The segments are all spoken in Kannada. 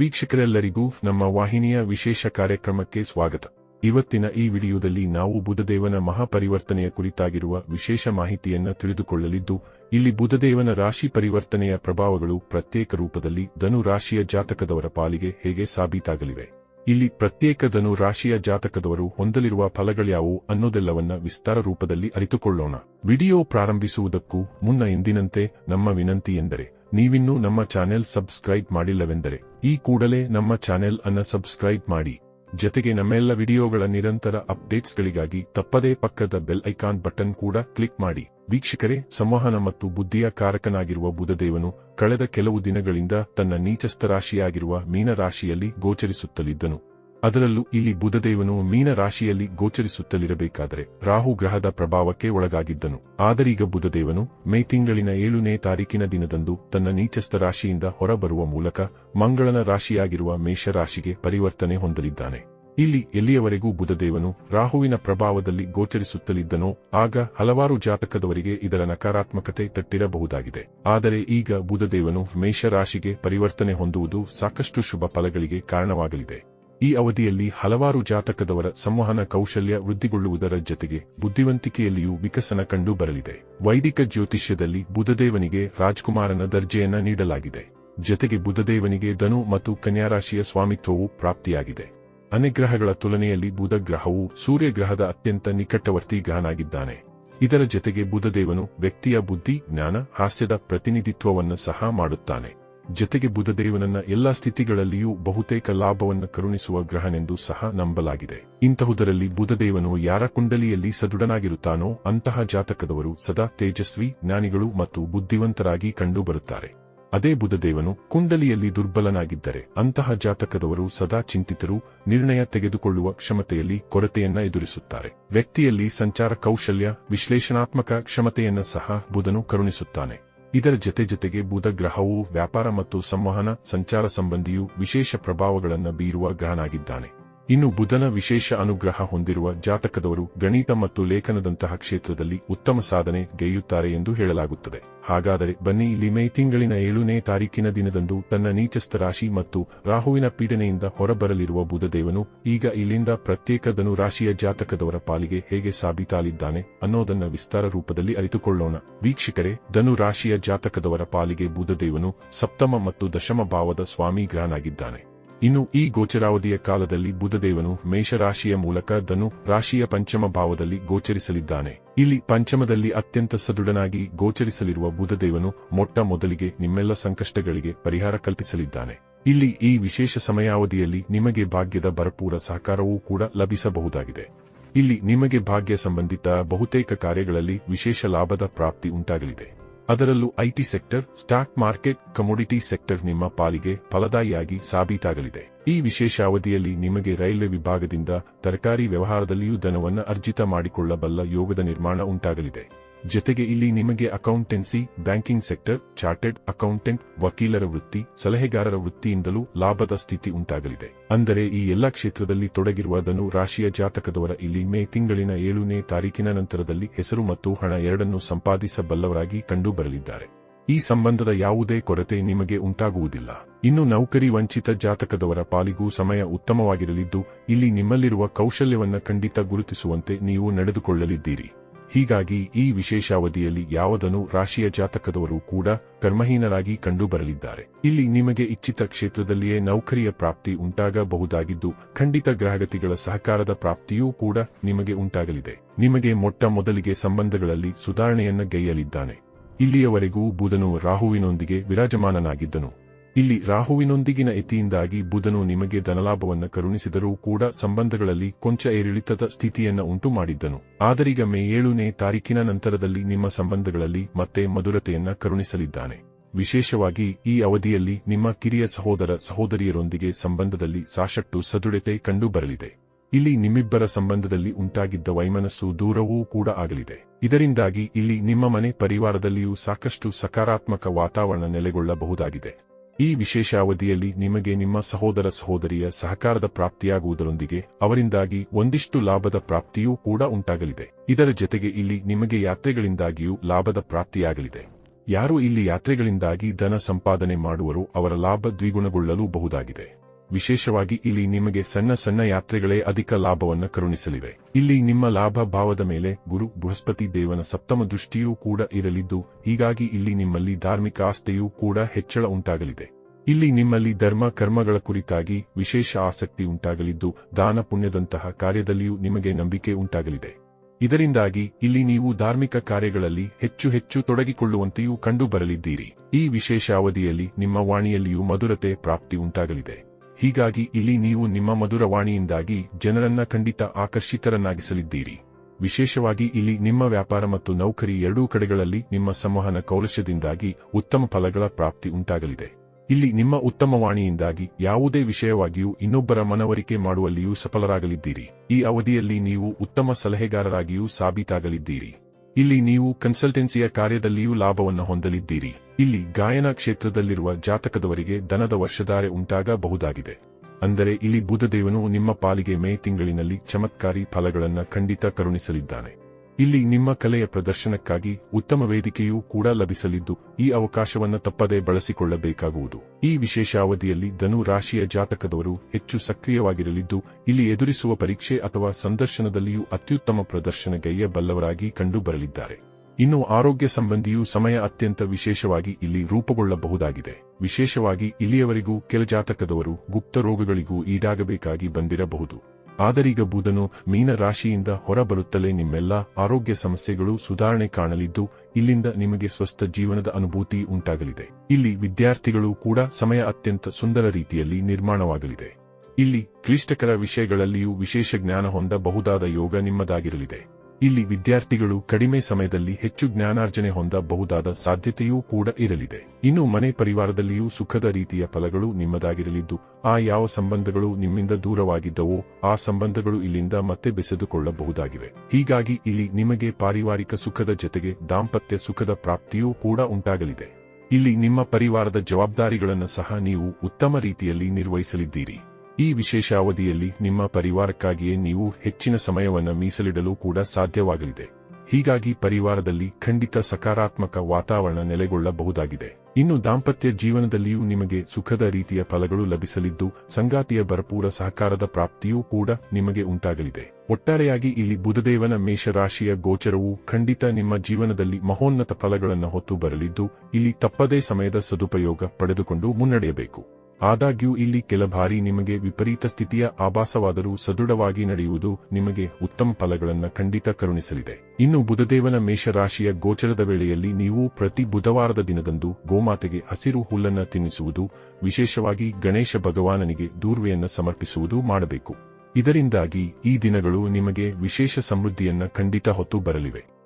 ವೀಕ್ಷಕರೆಲ್ಲರಿಗೂ ನಮ್ಮ ವಾಹಿನಿಯ ವಿಶೇಷ ಕಾರ್ಯಕ್ರಮಕ್ಕೆ ಸ್ವಾಗತ. ಇವತ್ತಿನ ಈ ವಿಡಿಯೋದಲ್ಲಿ ನಾವು ಬುಧದೇವನ ಮಹಾಪರಿವರ್ತನೆಯ ಕುರಿತಾಗಿರುವ ವಿಶೇಷ ಮಾಹಿತಿಯನ್ನ ತಿಳಿದುಕೊಳ್ಳಲಿದ್ದು, ಇಲ್ಲಿ ಬುಧದೇವನ ರಾಶಿ ಪರಿವರ್ತನೆಯ ಪ್ರಭಾವಗಳು ಪ್ರತ್ಯೇಕ ರೂಪದಲ್ಲಿ ಧನು ರಾಶಿಯ ಜಾತಕದವರ ಪಾಲಿಗೆ ಹೇಗೆ ಸಾಬೀತಾಗಲಿವೆ. ಇಲ್ಲಿ ಪ್ರತ್ಯೇಕ ಧನು ರಾಶಿಯ ಜಾತಕದವರು ಹೊಂದಲಿರುವ ಫಲಗಳ್ಯಾವು ಅನ್ನೋದೆಲ್ಲವನ್ನ ವಿಸ್ತಾರ ರೂಪದಲ್ಲಿ ಅರಿತುಕೊಳ್ಳೋಣ. ವಿಡಿಯೋ ಪ್ರಾರಂಭಿಸುವುದಕ್ಕೂ ಮುನ್ನ ಎಂದಿನಂತೆ ನಮ್ಮ ವಿನಂತಿ ಎಂದರೆ ನೀವಿನ್ನೂ ನಮ್ಮ ಚಾನೆಲ್ ಸಬ್ಸ್ಕ್ರೈಬ್ ಮಾಡಿಲ್ಲವೆಂದರೆ, ಈ ಕೂಡಲೇ ನಮ್ಮ ಚಾನೆಲ್ ಅನ್ನ ಸಬ್ಸ್ಕ್ರೈಬ್ ಮಾಡಿ. ಜತೆಗೆ ನಮ್ಮೆಲ್ಲ ವಿಡಿಯೋಗಳ ನಿರಂತರ ಅಪ್ಡೇಟ್ಸ್ಗಳಿಗಾಗಿ ತಪ್ಪದೇ ಪಕ್ಕದ ಬೆಲ್ ಐಕಾನ್ ಬಟನ್ ಕೂಡ ಕ್ಲಿಕ್ ಮಾಡಿ. ವೀಕ್ಷಕರೇ, ಸಂವಹನ ಮತ್ತು ಬುದ್ಧಿಯ ಕಾರಕನಾಗಿರುವ ಬುಧದೇವನು ಕಳೆದ ಕೆಲವು ದಿನಗಳಿಂದ ತನ್ನ ನೀಚಸ್ಥ ರಾಶಿಯಾಗಿರುವ ಮೀನರಾಶಿಯಲ್ಲಿ ಗೋಚರಿಸುತ್ತಲಿದ್ದನು. ಅದರಲ್ಲೂ ಇಲ್ಲಿ ಬುಧದೇವನು ಮೀನ ರಾಶಿಯಲ್ಲಿ ಗೋಚರಿಸುತ್ತಲಿರಬೇಕಾದರೆ ರಾಹು ಗ್ರಹದ ಪ್ರಭಾವಕ್ಕೆ ಒಳಗಾಗಿದ್ದನು. ಆದರೀಗ ಬುಧದೇವನು ಮೇ ತಿಂಗಳಿನ ಏಳನೇ ತಾರೀಕಿನ ದಿನದಂದು ತನ್ನ ನೀಚಸ್ಥ ರಾಶಿಯಿಂದ ಹೊರಬರುವ ಮೂಲಕ ಮಂಗಳನ ರಾಶಿಯಾಗಿರುವ ಮೇಷರಾಶಿಗೆ ಪರಿವರ್ತನೆ ಹೊಂದಲಿದ್ದಾನೆ. ಇಲ್ಲಿ ಎಲ್ಲಿಯವರೆಗೂ ಬುಧದೇವನು ರಾಹುವಿನ ಪ್ರಭಾವದಲ್ಲಿ ಗೋಚರಿಸುತ್ತಲಿದ್ದನೋ, ಆಗ ಹಲವಾರು ಜಾತಕದವರಿಗೆ ಇದರ ನಕಾರಾತ್ಮಕತೆ ತಟ್ಟಿರಬಹುದಾಗಿದೆ. ಆದರೆ ಈಗ ಬುಧದೇವನು ಮೇಷರಾಶಿಗೆ ಪರಿವರ್ತನೆ ಹೊಂದುವುದು ಸಾಕಷ್ಟು ಶುಭ ಫಲಗಳಿಗೆ ಕಾರಣವಾಗಲಿದೆ. ಈ ಅವಧಿಯಲ್ಲಿ ಹಲವಾರು ಜಾತಕದವರ ಸಂವಹನ ಕೌಶಲ್ಯ ವೃದ್ಧಿಗೊಳ್ಳುವುದರ ಜತೆಗೆ ಬುದ್ಧಿವಂತಿಕೆಯಲ್ಲಿಯೂ ವಿಕಸನ ಕಂಡು ಬರಲಿದೆ ವೈದಿಕ ಜ್ಯೋತಿಷ್ಯದಲ್ಲಿ ಬುಧದೇವನಿಗೆ ರಾಜ್ಕುಮಾರನ ದರ್ಜೆಯನ್ನ ನೀಡಲಾಗಿದೆ. ಜತೆಗೆ ಬುಧದೇವನಿಗೆ ಧನು ಮತ್ತು ಕನ್ಯಾರಾಶಿಯ ಸ್ವಾಮಿತ್ವವು ಪ್ರಾಪ್ತಿಯಾಗಿದೆ. ಅನೆಗ್ರಹಗಳ ತುಲನೆಯಲ್ಲಿ ಬುಧ ಗ್ರಹವು ಸೂರ್ಯಗ್ರಹದ ಅತ್ಯಂತ ನಿಕಟವರ್ತಿ ಗ್ರಹನಾಗಿದ್ದಾನೆ. ಇದರ ಜತೆಗೆ ಬುಧದೇವನು ವ್ಯಕ್ತಿಯ ಬುದ್ಧಿ, ಜ್ಞಾನ, ಹಾಸ್ಯದ ಪ್ರತಿನಿಧಿತ್ವವನ್ನು ಸಹ ಮಾಡುತ್ತಾನೆ. ಜತೆಗೆ ಬುಧದೇವನನ್ನ ಎಲ್ಲಾ ಸ್ಥಿತಿಗಳಲ್ಲಿಯೂ ಬಹುತೇಕ ಲಾಭವನ್ನು ಕರುಣಿಸುವ ಗ್ರಹನೆಂದು ಸಹ ನಂಬಲಾಗಿದೆ. ಇಂತಹುದರಲ್ಲಿ ಬುಧದೇವನು ಯಾರ ಕುಂಡಲಿಯಲ್ಲಿ ಸದೃಢನಾಗಿರುತ್ತಾನೋ ಅಂತಹ ಜಾತಕದವರು ಸದಾ ತೇಜಸ್ವಿ, ಜ್ಞಾನಿಗಳು ಮತ್ತು ಬುದ್ಧಿವಂತರಾಗಿ ಕಂಡುಬರುತ್ತಾರೆ. ಅದೇ ಬುಧದೇವನು ಕುಂಡಲಿಯಲ್ಲಿ ದುರ್ಬಲನಾಗಿದ್ದರೆ ಅಂತಹ ಜಾತಕದವರು ಸದಾ ಚಿಂತಿತರು, ನಿರ್ಣಯ ತೆಗೆದುಕೊಳ್ಳುವ ಕ್ಷಮತೆಯಲ್ಲಿ ಕೊರತೆಯನ್ನ ಎದುರಿಸುತ್ತಾರೆ. ವ್ಯಕ್ತಿಯಲ್ಲಿ ಸಂಚಾರ ಕೌಶಲ್ಯ, ವಿಶ್ಲೇಷಣಾತ್ಮಕ ಕ್ಷಮತೆಯನ್ನ ಸಹ ಬುಧನು ಕರುಣಿಸುತ್ತಾನೆ. ಇದರ ಜತೆ ಜತೆಗೆ ಬುಧ ಗ್ರಹವು ವ್ಯಾಪಾರ ಮತ್ತು ಸಂವಹನ ಸಂಚಾರ ಸಂಬಂಧಿಯು ವಿಶೇಷ ಪ್ರಭಾವಗಳನ್ನು ಬೀರುವ ಗ್ರಹನಾಗಿದ್ದಾನೆ. ಇನ್ನು ಬುಧನ ವಿಶೇಷ ಅನುಗ್ರಹ ಹೊಂದಿರುವ ಜಾತಕದವರು ಗಣಿತ ಮತ್ತು ಲೇಖನದಂತಹ ಕ್ಷೇತ್ರದಲ್ಲಿ ಉತ್ತಮ ಸಾಧನೆ ಗೈಯುತ್ತಾರೆ ಎಂದು ಹೇಳಲಾಗುತ್ತದೆ. ಹಾಗಾದರೆ ಬನ್ನಿ ಇಲ್ಲಿ ಮೇ ತಿಂಗಳಿನ ಏಳನೇ ತಾರೀಕಿನ ದಿನದಂದು ತನ್ನ ನೀಚಸ್ಥ ರಾಶಿ ಮತ್ತು ರಾಹುವಿನ ಪೀಡನೆಯಿಂದ ಹೊರಬರಲಿರುವ ಬುಧದೇವನು ಈಗ ಇಲ್ಲಿಂದ ಪ್ರತ್ಯೇಕ ಧನು ರಾಶಿಯ ಜಾತಕದವರ ಪಾಲಿಗೆ ಹೇಗೆ ಸಾಬೀತಾಲಿದ್ದಾನೆ ಅನ್ನೋದನ್ನ ವಿಸ್ತಾರ ರೂಪದಲ್ಲಿ ಅರಿತುಕೊಳ್ಳೋಣ. ವೀಕ್ಷಕರೇ ಧನು ರಾಶಿಯ ಜಾತಕದವರ ಪಾಲಿಗೆ ಬುಧದೇವನು ಸಪ್ತಮ ಮತ್ತು ದಶಮ ಭಾವದ ಸ್ವಾಮಿ ಗ್ರಹನಾಗಿದ್ದಾನೆ ಇನ್ನು ಈ ಗೋಚರಾವಧಿಯ ಕಾಲದಲ್ಲಿ ಬುಧದೇವನು ಮೇಷರಾಶಿಯ ಮೂಲಕ ಧನು ರಾಶಿಯ ಪಂಚಮ ಭಾವದಲ್ಲಿ ಗೋಚರಿಸಲಿದ್ದಾನೆ. ಇಲ್ಲಿ ಪಂಚಮದಲ್ಲಿ ಅತ್ಯಂತ ಸದೃಢನಾಗಿ ಗೋಚರಿಸಲಿರುವ ಬುಧದೇವನು ಮೊಟ್ಟ ಮೊದಲಿಗೆ ನಿಮ್ಮೆಲ್ಲ ಸಂಕಷ್ಟಗಳಿಗೆ ಪರಿಹಾರ ಕಲ್ಪಿಸಲಿದ್ದಾನೆ. ಇಲ್ಲಿ ಈ ವಿಶೇಷ ಸಮಯಾವಧಿಯಲ್ಲಿ ನಿಮಗೆ ಭಾಗ್ಯದ ಭರಪೂರ ಸಹಕಾರವೂ ಕೂಡ ಲಭಿಸಬಹುದಾಗಿದೆ. ಇಲ್ಲಿ ನಿಮಗೆ ಭಾಗ್ಯ ಸಂಬಂಧಿತ ಬಹುತೇಕ ಕಾರ್ಯಗಳಲ್ಲಿ ವಿಶೇಷ ಲಾಭದ ಪ್ರಾಪ್ತಿ ಉಂಟಾಗಲಿದೆ. ಅದರಲ್ಲೂ IT sector, stock market, commodity sector ನಿಮ್ಮ ಪಾಲಿಗೆ ಫಲದಾಯಿಯಾಗಿ ಸಾಬೀತಾಗಲಿದೆ. ಈ ವಿಶೇಷ ಅವಧಿಯಲ್ಲಿ ನಿಮಗೆ ರೈಲ್ವೆ ವಿಭಾಗದಿಂದ ತರಕಾರಿ ವ್ಯವಹಾರದಲ್ಲಿಯೂ ಧನವನ್ನು ಅರ್ಜಿತ ಮಾಡಿಕೊಳ್ಳಬಲ್ಲ ಯೋಗದ ನಿರ್ಮಾಣ ಉಂಟಾಗಲಿದೆ. ಜತೆಗೆ ಇಲ್ಲಿ ನಿಮಗೆ accountancy, banking sector, chartered accountant, ವಕೀಲರ ವೃತ್ತಿ, ಸಲಹೆಗಾರರ ವೃತ್ತಿಯಿಂದಲೂ ಲಾಭದ ಸ್ಥಿತಿ ಉಂಟಾಗಲಿದೆ. ಅಂದರೆ ಈ ಎಲ್ಲ ಕ್ಷೇತ್ರದಲ್ಲಿ ತೊಡಗಿರುವ ಧನು ರಾಶಿಯ ಜಾತಕದವರ ಇಲ್ಲಿ ಮೇ ತಿಂಗಳಿನ ಏಳನೇ ತಾರೀಕಿನ ನಂತರದಲ್ಲಿ ಹೆಸರು ಮತ್ತು ಹಣ ಎರಡನ್ನು ಸಂಪಾದಿಸಬಲ್ಲವರಾಗಿ ಕಂಡುಬರಲಿದ್ದಾರೆ. ಈ ಸಂಬಂಧದ ಯಾವುದೇ ಕೊರತೆ ನಿಮಗೆ ಉಂಟಾಗುವುದಿಲ್ಲ. ಇನ್ನು ನೌಕರಿ ವಂಚಿತ ಜಾತಕದವರ ಪಾಲಿಗೂ ಸಮಯ ಉತ್ತಮವಾಗಿರಲಿದ್ದು, ಇಲ್ಲಿ ನಿಮ್ಮಲ್ಲಿರುವ ಕೌಶಲ್ಯವನ್ನು ಖಂಡಿತ ಗುರುತಿಸುವಂತೆ ನೀವು ನಡೆದುಕೊಳ್ಳಲಿದ್ದೀರಿ. ಹೀಗಾಗಿ ಈ ವಿಶೇಷಾವಧಿಯಲ್ಲಿ ಯಾವದನು ರಾಶಿಯ ಜಾತಕದವರು ಕೂಡ ಕರ್ಮಹೀನರಾಗಿ ಕಂಡುಬರಲಿದ್ದಾರೆ. ಇಲ್ಲಿ ನಿಮಗೆ ಇಚ್ಛಿತ ಕ್ಷೇತ್ರದಲ್ಲಿಯೇ ನೌಕರಿಯ ಪ್ರಾಪ್ತಿ ಉಂಟಾಗಬಹುದಾಗಿದ್ದು, ಖಂಡಿತ ಗ್ರಹಗತಿಗಳ ಸಹಕಾರದ ಪ್ರಾಪ್ತಿಯೂ ಕೂಡ ನಿಮಗೆ ಉಂಟಾಗಲಿದೆ. ನಿಮಗೆ ಮೊಟ್ಟ ಮೊದಲಿಗೆ ಸಂಬಂಧಗಳಲ್ಲಿ ಸುಧಾರಣೆಯನ್ನ ಗೈಯಲಿದ್ದಾನೆ ಇಲ್ಲಿಯವರೆಗೂ ಬುಧನು ರಾಹುವಿನೊಂದಿಗೆ ವಿರಾಜಮಾನನಾಗಿದ್ದನು. ಇಲ್ಲಿ ರಾಹುವಿನೊಂದಿಗಿನ ಎತಿಯಿಂದಾಗಿ ಬುಧನು ನಿಮಗೆ ಧನಲಾಭವನ್ನು ಕರುಣಿಸಿದರೂ ಕೂಡ ಸಂಬಂಧಗಳಲ್ಲಿ ಕೊಂಚ ಏರಿಳಿತದ ಸ್ಥಿತಿಯನ್ನು ಉಂಟು ಮಾಡಿದ್ದನು ಆದರೀಗ ಮೇ ಏಳುನೇ ತಾರೀಕಿನ ನಂತರದಲ್ಲಿ ನಿಮ್ಮ ಸಂಬಂಧಗಳಲ್ಲಿ ಮತ್ತೆ ಮಧುರತೆಯನ್ನ ಕರುಣಿಸಲಿದ್ದಾನೆ. ವಿಶೇಷವಾಗಿ ಈ ಅವಧಿಯಲ್ಲಿ ನಿಮ್ಮ ಕಿರಿಯ ಸಹೋದರ ಸಹೋದರಿಯರೊಂದಿಗೆ ಸಂಬಂಧದಲ್ಲಿ ಸಾಕಷ್ಟು ಸದೃಢತೆ ಕಂಡುಬರಲಿದೆ. ಇಲ್ಲಿ ನಿಮ್ಮಿಬ್ಬರ ಸಂಬಂಧದಲ್ಲಿ ಉಂಟಾಗಿದ್ದ ವೈಮನಸ್ಸು ದೂರವೂ ಕೂಡ ಆಗಲಿದೆ. ಇದರಿಂದಾಗಿ ಇಲ್ಲಿ ನಿಮ್ಮ ಮನೆ ಪರಿವಾರದಲ್ಲಿಯೂ ಸಾಕಷ್ಟು ಸಕಾರಾತ್ಮಕ ವಾತಾವರಣ ನೆಲೆಗೊಳ್ಳಬಹುದಾಗಿದೆ. ಈ ವಿಶೇಷ ಅವಧಿಯಲ್ಲಿ ನಿಮಗೆ ನಿಮ್ಮ ಸಹೋದರ ಸಹೋದರಿಯ ಸಹಕಾರದ ಪ್ರಾಪ್ತಿಯಾಗುವುದರೊಂದಿಗೆ ಅವರಿಂದಾಗಿ ಒಂದಿಷ್ಟು ಲಾಭದ ಪ್ರಾಪ್ತಿಯೂ ಕೂಡ ಉಂಟಾಗಲಿದೆ. ಇದರ ಜೊತೆಗೆ ಇಲ್ಲಿ ನಿಮಗೆ ಯಾತ್ರೆಗಳಿಂದಾಗಿಯೂ ಲಾಭದ ಪ್ರಾಪ್ತಿಯಾಗಲಿದೆ. ಯಾರು ಇಲ್ಲಿ ಯಾತ್ರೆಗಳಿಂದಾಗಿ ಧನ ಸಂಪಾದನೆ ಮಾಡುವರೋ ಅವರ ಲಾಭ ದ್ವಿಗುಣಗೊಳ್ಳಲು ಬಹುದಾಗಿದೆ. ವಿಶೇಷವಾಗಿ ಇಲ್ಲಿ ನಿಮಗೆ ಸಣ್ಣ ಸಣ್ಣ ಯಾತ್ರೆಗಳೇ ಅಧಿಕ ಲಾಭವನ್ನು ಕರುಣಿಸಲಿವೆ. ಇಲ್ಲಿ ನಿಮ್ಮ ಲಾಭ ಭಾವದ ಮೇಲೆ ಗುರು ಬೃಹಸ್ಪತಿ ದೇವನ ಸಪ್ತಮ ದೃಷ್ಟಿಯೂ ಕೂಡ ಇರಲಿದ್ದು, ಹೀಗಾಗಿ ಇಲ್ಲಿ ನಿಮ್ಮಲ್ಲಿ ಧಾರ್ಮಿಕ ಆಸ್ತೆಯೂ ಕೂಡ ಹೆಚ್ಚಳ ಉಂಟಾಗಲಿದೆ. ಇಲ್ಲಿ ನಿಮ್ಮಲ್ಲಿ ಧರ್ಮ ಕರ್ಮಗಳ ಕುರಿತಾಗಿ ವಿಶೇಷ ಆಸಕ್ತಿ ಉಂಟಾಗಲಿದ್ದು, ದಾನ ಪುಣ್ಯದಂತಹ ಕಾರ್ಯದಲ್ಲಿಯೂ ನಿಮಗೆ ನಂಬಿಕೆ ಉಂಟಾಗಲಿದೆ. ಇದರಿಂದಾಗಿ ಇಲ್ಲಿ ನೀವು ಧಾರ್ಮಿಕ ಕಾರ್ಯಗಳಲ್ಲಿ ಹೆಚ್ಚು ಹೆಚ್ಚು ತೊಡಗಿಕೊಳ್ಳುವಂತೆಯೂ ಕಂಡುಬರಲಿದ್ದೀರಿ. ಈ ವಿಶೇಷ ಅವಧಿಯಲ್ಲಿ ನಿಮ್ಮ ವಾಣಿಯಲ್ಲಿಯೂ ಮಧುರತೆ, ಪ್ರಾಪ್ತಿ ಉಂಟಾಗಲಿದೆ. ಹೀಗಾಗಿ ಇಲ್ಲಿ ನೀವು ನಿಮ್ಮ ಮಧುರವಾಣಿಯಿಂದಾಗಿ ಜನರನ್ನ ಖಂಡಿತ ಆಕರ್ಷಿತರನ್ನಾಗಿಸಲಿದ್ದೀರಿ. ವಿಶೇಷವಾಗಿ ಇಲ್ಲಿ ನಿಮ್ಮ ವ್ಯಾಪಾರ ಮತ್ತು ನೌಕರಿ ಎರಡೂ ಕಡೆಗಳಲ್ಲಿ ನಿಮ್ಮ ಸಂವಹನ ಕೌಲಶ್ಯದಿಂದಾಗಿ ಉತ್ತಮ ಫಲಗಳ ಪ್ರಾಪ್ತಿ ಉಂಟಾಗಲಿದೆ. ಇಲ್ಲಿ ನಿಮ್ಮ ಉತ್ತಮ ವಾಣಿಯಿಂದಾಗಿ ಯಾವುದೇ ವಿಷಯವಾಗಿಯೂ ಇನ್ನೊಬ್ಬರ ಮನವರಿಕೆ ಮಾಡುವಲ್ಲಿಯೂ ಸಫಲರಾಗಲಿದ್ದೀರಿ. ಈ ಅವಧಿಯಲ್ಲಿ ನೀವು ಉತ್ತಮ ಸಲಹೆಗಾರರಾಗಿಯೂ ಸಾಬೀತಾಗಲಿದ್ದೀರಿ. ಇಲ್ಲಿ ನೀವು ಕನ್ಸಲ್ಟೆನ್ಸಿಯ ಕಾರ್ಯದಲ್ಲಿಯೂ ಲಾಭವನ್ನು ಹೊಂದಲಿದ್ದೀರಿ. ಇಲ್ಲಿ ಗಾಯನ ಕ್ಷೇತ್ರದಲ್ಲಿರುವ ಜಾತಕದವರಿಗೆ ದನದ ವರ್ಷಧಾರೆ ಉಂಟಾಗಬಹುದಾಗಿದೆ. ಅಂದರೆ ಇಲ್ಲಿ ಬುಧದೇವನು ನಿಮ್ಮ ಪಾಲಿಗೆ ಮೇ ತಿಂಗಳಿನಲ್ಲಿ ಚಮತ್ಕಾರಿ ಫಲಗಳನ್ನು ಖಂಡಿತ ಕರುಣಿಸಲಿದ್ದಾನೆ. ಇಲ್ಲಿ ನಿಮ್ಮ ಕಲೆಯ ಪ್ರದರ್ಶನಕ್ಕಾಗಿ ಉತ್ತಮ ವೇದಿಕೆಯೂ ಕೂಡ ಲಭಿಸಲಿದ್ದು, ಈ ಅವಕಾಶವನ್ನು ತಪ್ಪದೆ ಬಳಸಿಕೊಳ್ಳಬೇಕಾಗುವುದು. ಈ ವಿಶೇಷ ಅವಧಿಯಲ್ಲಿ ಧನು ರಾಶಿಯ ಜಾತಕದವರು ಹೆಚ್ಚು ಸಕ್ರಿಯವಾಗಿರಲಿದ್ದು, ಇಲ್ಲಿ ಎದುರಿಸುವ ಪರೀಕ್ಷೆ ಅಥವಾ ಸಂದರ್ಶನದಲ್ಲಿಯೂ ಅತ್ಯುತ್ತಮ ಪ್ರದರ್ಶನಗೈಯಬಲ್ಲವರಾಗಿ ಕಂಡುಬರಲಿದ್ದಾರೆ. ಇನ್ನು ಆರೋಗ್ಯ ಸಂಬಂಧಿಯೂ ಸಮಯ ಅತ್ಯಂತ ವಿಶೇಷವಾಗಿ ಇಲ್ಲಿ ರೂಪುಗೊಳ್ಳಬಹುದಾಗಿದೆ. ವಿಶೇಷವಾಗಿ ಇಲ್ಲಿಯವರೆಗೂ ಕೆಲ ಜಾತಕದವರು ಗುಪ್ತ ರೋಗಗಳಿಗೂ ಈಡಾಗಬೇಕಾಗಿ ಬಂದಿರಬಹುದು. ಆದರೀಗ ಬುಧನು ಮೀನ ರಾಶಿಯಿಂದ ಹೊರಬರುತ್ತಲೇ ನಿಮ್ಮೆಲ್ಲ ಆರೋಗ್ಯ ಸಮಸ್ಯೆಗಳು ಸುಧಾರಣೆ ಕಾಣಲಿದ್ದು, ಇಲ್ಲಿಂದ ನಿಮಗೆ ಸ್ವಸ್ಥ ಜೀವನದ ಅನುಭೂತಿ ಉಂಟಾಗಲಿದೆ. ಇಲ್ಲಿ ವಿದ್ಯಾರ್ಥಿಗಳು ಕೂಡ ಸಮಯ ಅತ್ಯಂತ ಸುಂದರ ರೀತಿಯಲ್ಲಿ ನಿರ್ಮಾಣವಾಗಲಿದೆ. ಇಲ್ಲಿ ಕ್ಲಿಷ್ಟಕರ ವಿಷಯಗಳಲ್ಲಿಯೂ ವಿಶೇಷ ಜ್ಞಾನ ಹೊಂದಬಹುದಾದ ಯೋಗ ನಿಮ್ಮದಾಗಿರಲಿದೆ. ಇಲ್ಲಿ ವಿದ್ಯಾರ್ಥಿಗಳು ಕಡಿಮೆ ಸಮಯದಲ್ಲಿ ಹೆಚ್ಚು ಜ್ಞಾನಾರ್ಜನೆ ಹೊಂದಬಹುದಾದ ಸಾಧ್ಯತೆಯೂ ಕೂಡ ಇರಲಿದೆ. ಇನ್ನು ಮನೆ ಪರಿವಾರದಲ್ಲಿಯೂ ಸುಖದ ರೀತಿಯ ಫಲಗಳು ನಿಮ್ಮದಾಗಿರಲಿದ್ದು, ಆ ಯಾವ ಸಂಬಂಧಗಳು ನಿಮ್ಮಿಂದ ದೂರವಾಗಿದ್ದವೋ, ಆ ಸಂಬಂಧಗಳು ಇಲ್ಲಿಂದ ಮತ್ತೆ ಬೆಸೆದುಕೊಳ್ಳಬಹುದಾಗಿವೆ. ಹೀಗಾಗಿ ಇಲ್ಲಿ ನಿಮಗೆ ಪಾರಿವಾರಿಕ ಸುಖದ ಜೊತೆಗೆ ದಾಂಪತ್ಯ ಸುಖದ ಪ್ರಾಪ್ತಿಯೂ ಕೂಡ ಉಂಟಾಗಲಿದೆ. ಇಲ್ಲಿ ನಿಮ್ಮ ಪರಿವಾರದ ಜವಾಬ್ದಾರಿಗಳನ್ನು ಸಹ ನೀವು ಉತ್ತಮ ರೀತಿಯಲ್ಲಿ ನಿರ್ವಹಿಸಲಿದ್ದೀರಿ. ಈ ವಿಶೇಷ ಅವಧಿಯಲ್ಲಿ ನಿಮ್ಮ ಪರಿವಾರಕ್ಕಾಗಿಯೇ ನೀವು ಹೆಚ್ಚಿನ ಸಮಯವನ್ನು ಮೀಸಲಿಡಲು ಕೂಡ ಸಾಧ್ಯವಾಗಲಿದೆ. ಹೀಗಾಗಿ ಪರಿವಾರದಲ್ಲಿ ಖಂಡಿತ ಸಕಾರಾತ್ಮಕ ವಾತಾವರಣ ನೆಲೆಗೊಳ್ಳಬಹುದಾಗಿದೆ. ಇನ್ನು ದಾಂಪತ್ಯ ಜೀವನದಲ್ಲಿಯೂ ನಿಮಗೆ ಸುಖದ ರೀತಿಯ ಫಲಗಳು ಲಭಿಸಲಿದ್ದು, ಸಂಗಾತಿಯ ಭರಪೂರ ಸಹಕಾರದ ಪ್ರಾಪ್ತಿಯೂ ಕೂಡ ನಿಮಗೆ ಉಂಟಾಗಲಿದೆ. ಒಟ್ಟಾರೆಯಾಗಿ ಇಲ್ಲಿ ಬುಧದೇವನ ಮೇಷರಾಶಿಯ ಗೋಚರವು ಖಂಡಿತ ನಿಮ್ಮ ಜೀವನದಲ್ಲಿ ಮಹೋನ್ನತ ಫಲಗಳನ್ನು ಹೊತ್ತು ಬರಲಿದ್ದು, ಇಲ್ಲಿ ತಪ್ಪದೇ ಸಮಯದ ಸದುಪಯೋಗ ಪಡೆದುಕೊಂಡು ಮುನ್ನಡೆಯಬೇಕು. ಆದಾಗ್ಯೂ ಇಲ್ಲಿ ಕೆಲ ಬಾರಿ ನಿಮಗೆ ವಿಪರೀತ ಸ್ಥಿತಿಯ ಆಭಾಸವಾದರೂ ಸದೃಢವಾಗಿ ನಡೆಯುವುದು ನಿಮಗೆ ಉತ್ತಮ ಫಲಗಳನ್ನು ಖಂಡಿತ ಕರುಣಿಸಲಿದೆ. ಇನ್ನು ಬುಧದೇವನ ಮೇಷರಾಶಿಯ ಗೋಚರದ ವೇಳೆಯಲ್ಲಿ ನೀವು ಪ್ರತಿ ಬುಧವಾರದ ದಿನದಂದು ಗೋಮಾತೆಗೆ ಹಸಿರು ಹುಲ್ಲನ್ನು ತಿನ್ನಿಸುವುದು, ವಿಶೇಷವಾಗಿ ಗಣೇಶ ಭಗವಾನನಿಗೆ ದೂರ್ವೆಯನ್ನು ಸಮರ್ಪಿಸುವುದು ಮಾಡಬೇಕು. ಇದರಿಂದಾಗಿ ಈ ದಿನಗಳು ನಿಮಗೆ ವಿಶೇಷ ಸಮೃದ್ಧಿಯನ್ನು ಖಂಡಿತ ಹೊತ್ತು ಬರಲಿವೆ.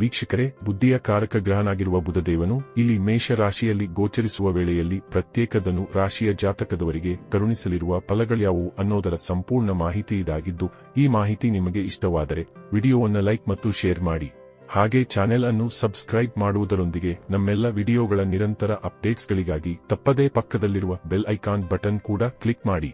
ವೀಕ್ಷಕರೇ, ಬುದ್ಧಿಯ ಕಾರಕ ಗ್ರಹನಾಗಿರುವ ಬುಧದೇವನು ಇಲ್ಲಿ ಮೇಷ ರಾಶಿಯಲ್ಲಿ ಗೋಚರಿಸುವ ವೇಳೆಯಲ್ಲಿ ಪ್ರತ್ಯೇಕದನು ರಾಶಿಯ ಜಾತಕದವರಿಗೆ ಕರುಣಿಸಲಿರುವ ಫಲಗಳ್ಯಾವು ಅನ್ನೋದರ ಸಂಪೂರ್ಣ ಮಾಹಿತಿ ಇದಾಗಿದ್ದು, ಈ ಮಾಹಿತಿ ನಿಮಗೆ ಇಷ್ಟವಾದರೆ ವಿಡಿಯೋವನ್ನು ಲೈಕ್ ಮತ್ತು ಶೇರ್ ಮಾಡಿ. ಹಾಗೆ ಚಾನೆಲ್ ಅನ್ನು ಸಬ್ಸ್ಕ್ರೈಬ್ ಮಾಡುವುದರೊಂದಿಗೆ ನಮ್ಮೆಲ್ಲ ವಿಡಿಯೋಗಳ ನಿರಂತರ ಅಪ್ಡೇಟ್ಸ್ಗಳಿಗಾಗಿ ತಪ್ಪದೇ ಪಕ್ಕದಲ್ಲಿರುವ ಬೆಲ್ ಐಕಾನ್ ಬಟನ್ ಕೂಡ ಕ್ಲಿಕ್ ಮಾಡಿ.